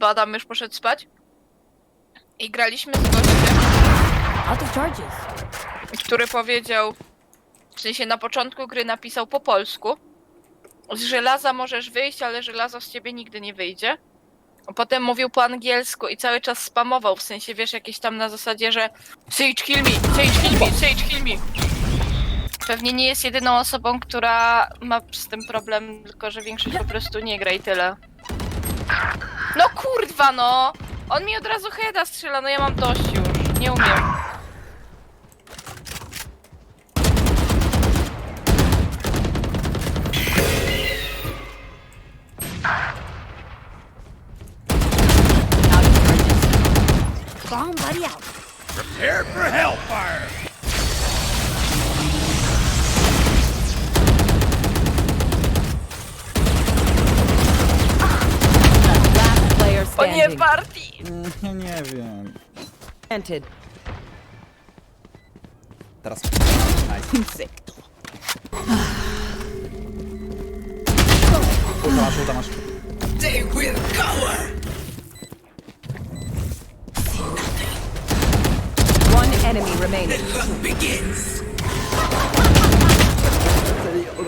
bo Adam już poszedł spać. I graliśmy z gościem, Out of charges. który powiedział, w sensie na początku gry napisał po polsku, z żelaza możesz wyjść, ale żelazo z ciebie nigdy nie wyjdzie. A Potem mówił po angielsku i cały czas spamował, w sensie wiesz, jakieś tam na zasadzie, że Sage kill me, Sage kill me, Sage kill me. Pewnie nie jest jedyną osobą, która ma z tym problem, tylko że większość po prostu nie gra i tyle. No kurwa no! On mi od razu heada strzela, no ja mam dość już, nie umiem. Bomb buddy out. Prepare for hellfire! O nie, standing. party! Nie, nie wiem. Planted. Teraz. Nice. Ulta masz, ulta masz. One enemy remaining.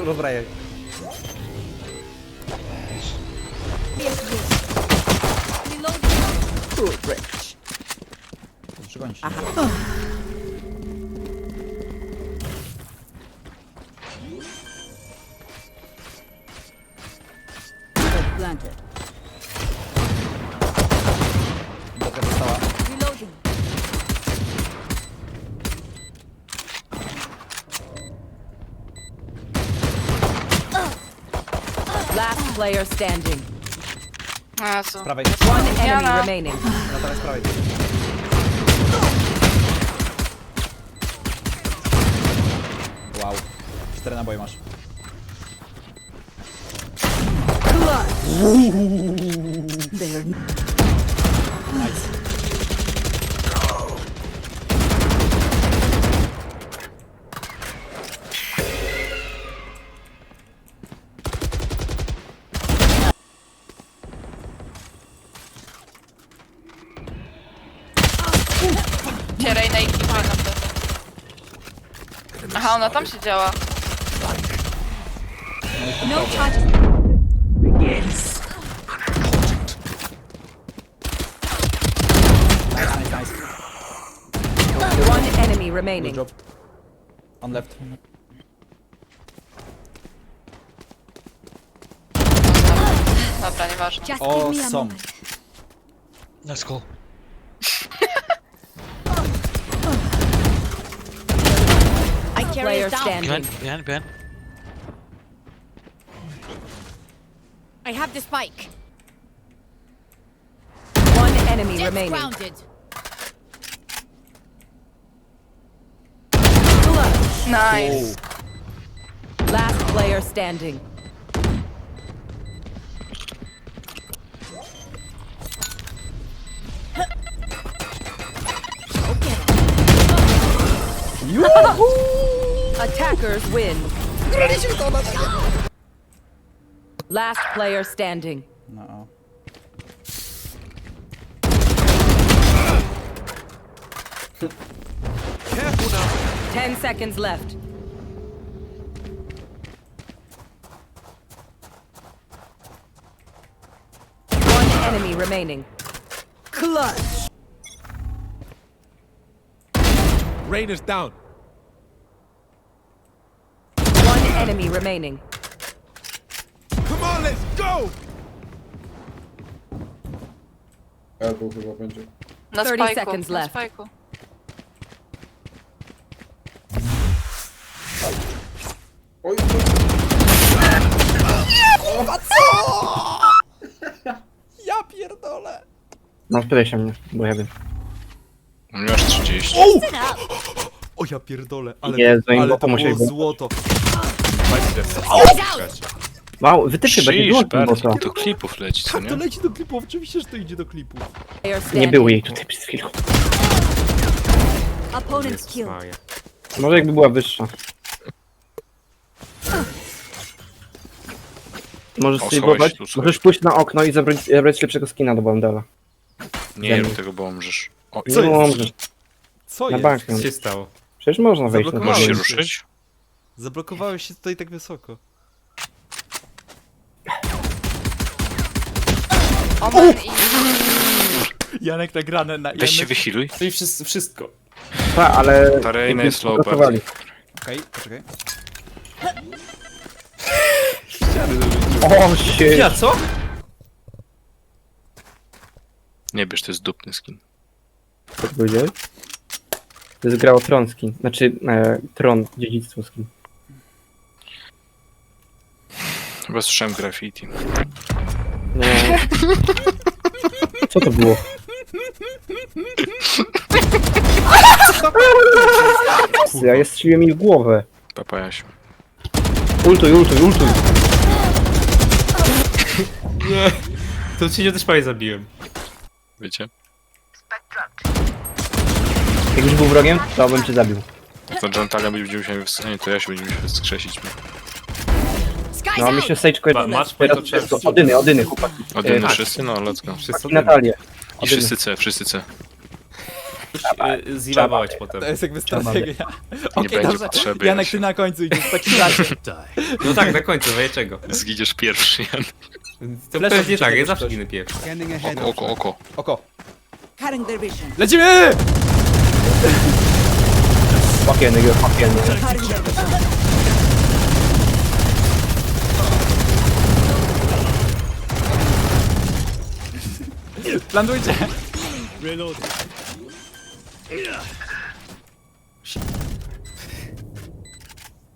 Rozbraję. Przygonić. Planted. Dobra, dostała. Reloading. Last player standing. Jezu. Z prawej. One enemy Diana. remaining. No teraz z prawej. Wow. Cztery naboje masz. They're na ekipę na pewno. Aha, ona tam siedziała. No charges. Nice, nice, nice. One enemy Good remaining. job. On left. Dobra, nieważne. Just Awesome. Let's go. I player Behind, standing. behind, behind. I have the spike. One enemy It's remaining. grounded. Nice. Last player standing. Attackers win. Last player standing. No. Careful now! Ten seconds left. One enemy remaining. Clutch. Rain is down. One enemy remaining. On, let's go! Elbow chyba będzie. Na 30 spajku, seconds na left. spajku. Oj, Ja pierdolę. No, spytaj się mnie, bo ja wiem. Już 30. O ja pierdolę, ale, im ale to było złoto. Też się będzie Shish, było bo bardzo to. do klipów leci, co Tak, to nie? leci do klipów, oczywiście, że to idzie do klipów. Player Nie standing. było jej tutaj przez chwilę. Opponent's killed. Może jakby była wyższa. Możesz O, spróbować, schowaj się tu, schowaj możesz się. pójść na okno i zabrać, zabrać lepszego skina do Bandela. Nie rób tego, bo umrzesz. O, Nie Co jest? możesz, Co na jest? bank. Co się stało? Przecież można wejść na możesz się. ruszyć? Zablokowałeś się tutaj tak wysoko. Omen i... Janek nagrane na... Weź się wychiluj. To i wszystko. wszystko. Tak, ale... Ta Reina jest low blokowali. Okej, poczekaj. O, shit. Ja co? Nie bierz, to jest dupny skin. Co ty powiedziałeś? To jest gra o tron skin. Znaczy, e, tron, dziedzictwo skin. Chyba słyszałem graffiti. Nie. Co to było? Ja je strzeliłem mi w głowę. Papajasiu. Ultuj, ultuj, ultuj. To cię też prawie zabiłem. Wiecie? Jak już był wrogiem, to bym cię zabił. To John Talia będzie musiał mnie wskrzesić, to ja się będzie musiał wskrzesić. No, out! myślę, Sage Ma- Quest. masz Teraz to to Odyny, Odyny, chłopaki. Odyny E, tak. wszyscy? No, let's go. Wszyscy I Natalię. I Odyny. wszyscy C, wszyscy C. y, ziwabować potem. To jest jakby strategia. Okej, będzie dobrze. potrzeby, Janek, ty na końcu idziesz w takim razie. No tak, na końcu, wie czego. Zgidziesz pierwszy, Jan. To Flasha pewnie tak, ja zawsze ginę pierwszy. Oko, oko, oko. Oko. Cutting their vision. Lecimy! Fucking nigga, fucking nigga. Cutting their vision. Landujcie!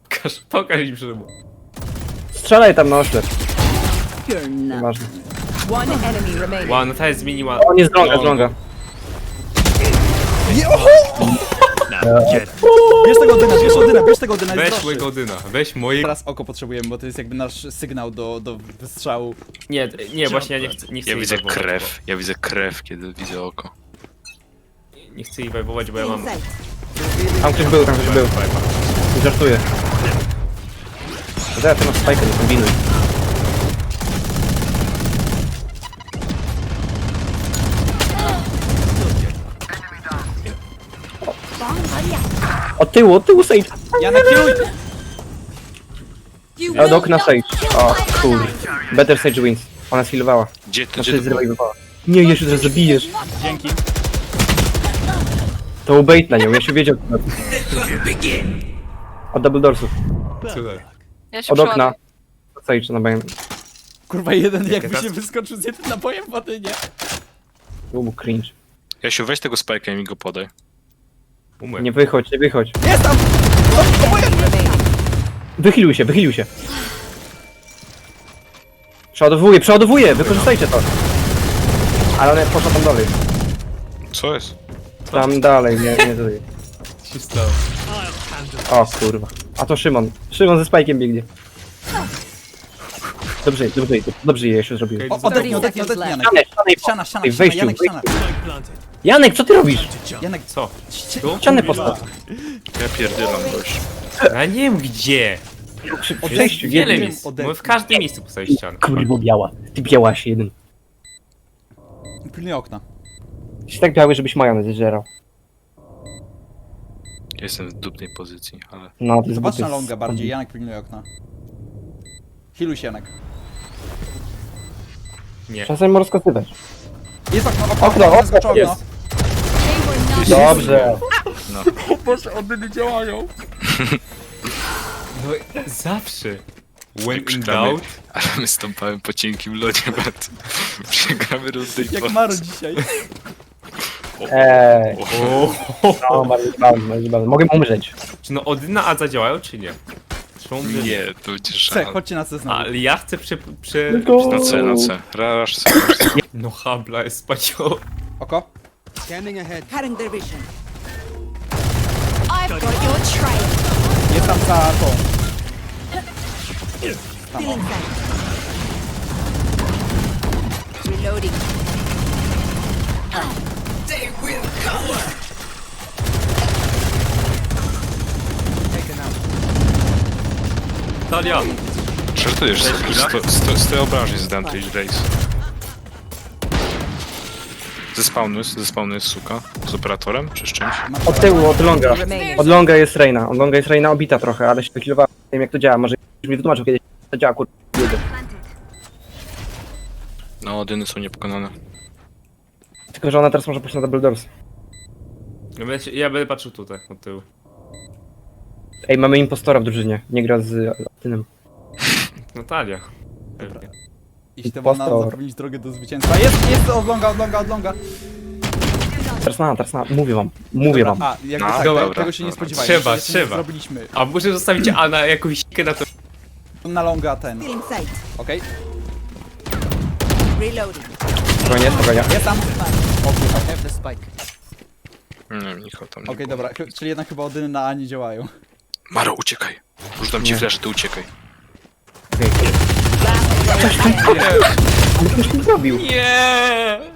Pokaż, pokaż im przymu. Strzelaj tam na oślep. You're not. Ważne. One enemy remaining. Ła, Natalia zmieniła... O, nie z drąga, z Bierz tego Odyna, bierz Odyna, bierz tego Odyna, jest Weź droższy. mojego Odyna, weź mojego... Teraz oko potrzebujemy, bo to jest jakby nasz sygnał do, do wystrzału. Nie, nie, właśnie ja nie chcę, nie chcę Ja jej widzę wajwować, krew, ja widzę krew, kiedy widzę oko. bo- Nie chcę jej wajwować, bo ja mam... Tam ktoś był, tam ktoś był. Żartuję. Zaraz ty masz spajkę, nie kombinuj. Od tyłu, od tyłu Sage! Janek, kieruj! You Od okna Sage. O kur... Better Sage wins. Ona healowała. Gdzie to, Znaczy gdzie to było? zrewajwowała. Nie, Jasiu, teraz zabijesz. Dzięki. To był bait na nią, Jasiu wiedział. co robi. Od double doorsów. Cudem. Ja się Od okna. Sage na bank. Kurwa, jeden jakby się wyskoczył z jednym nabojem w Odynie. To był cringe. Jasiu, weź tego spajka i mi go podaj. Nie wychodź, nie wychodź. Jest tam! Remaining. Wychylił się, wychylił się. Przeładowuję, przeładowuję, wykorzystajcie to. Ale one poszła tam dalej. Co jest? Tam dalej, nie, nie tutaj. Co się stało? O kurwa. A to Szymon. Szymon ze spajkiem biegnie. Dobrze, dobrze, dobrze je się zrobił. Okej, O, odetnij, odetnij, odetnij, Janek. Ściana, ściana, ściana, wejściu, Janek, ściana. Janek, co ty robisz? Janek, Co? Tu? Postaw. Ja pierdzielam gość. Ja nie wiem gdzie. Przy przejściu, w Wiele jednym. miejsc. odetnij. Mogę w każdym miejscu postawić ścianę. Kurwa biała. Ty białaś jeden. pilnuj okna. Jesteś tak biały, żebyś majonez zżerał. Jestem w dupnej pozycji, ale... No, to jest Zobacz na longa bardziej, Janek pilnuj okna. Healuj się, Janek. Nie. Czasem rozkazywać. Jest okno, okno, Okno, okno, okno, skoczy okno. jest. Dobrze. Boże, Odyny działają. No, zawsze. When in Krzyczamy, doubt. ale my stąpałem po cienkim lodzie, bardzo. Przegramy rundę i Jak po... Maru dzisiaj. Eee, O, no, bardzo bardzo zabawne. Mogę umrzeć. Czy no Odyna A zadziałają, czy nie? Nie, to będzie C, chodźcie na C znowu. Ale ja chcę prze... prze... Na C, na C. Rasz C. No habla jest spacioł. Oko. cutting their vision. I've got your trail. Jest tam za tą. Inside. Reloading. Talia! Żartujesz, sto, sto, sto obrażeń z Dante Race. Ze spawnu jest, ze spawnu jest suka. Z operatorem, czy z czymś? Od tyłu, od longa. Remaining. Od longa jest Reina. Od longa jest Reina obita trochę, ale się wychilowała. Nie wiem jak to działa, może już mi wytłumaczył kiedyś. To działa kur... ludzie. No, dyny są niepokonane. Tylko, że ona teraz może pójść na double doors. Ja będę, ja będę patrzył tutaj, od tyłu. Ej, mamy impostora w drużynie. Nie gra z Latynem. Natalia. Jeśli to wolno Impostor. zapewnić drogę do zwycięstwa. Jest, jest, odlonga, odlonga, odlonga. Teraz na, teraz na. Mówię wam. Mówię Dobra, wam. A, jakby No, tak, dobra, tego- tego się nie dobra. spodziewałem. Trzeba, jeszcze nie trzeba. Zrobiliśmy A muszę zostawić Ana jakąś sikę na to. na longa ten. Sight. Okej, Reloading. Spokojnie, spokojnie. jest tam. Nie wiem, nikogo tam nie Okej, było. dobra, czyli jednak chyba Odyny na A nie działają. Maro, uciekaj. Rzucam ci flash, ty uciekaj. To zrobił. Nie!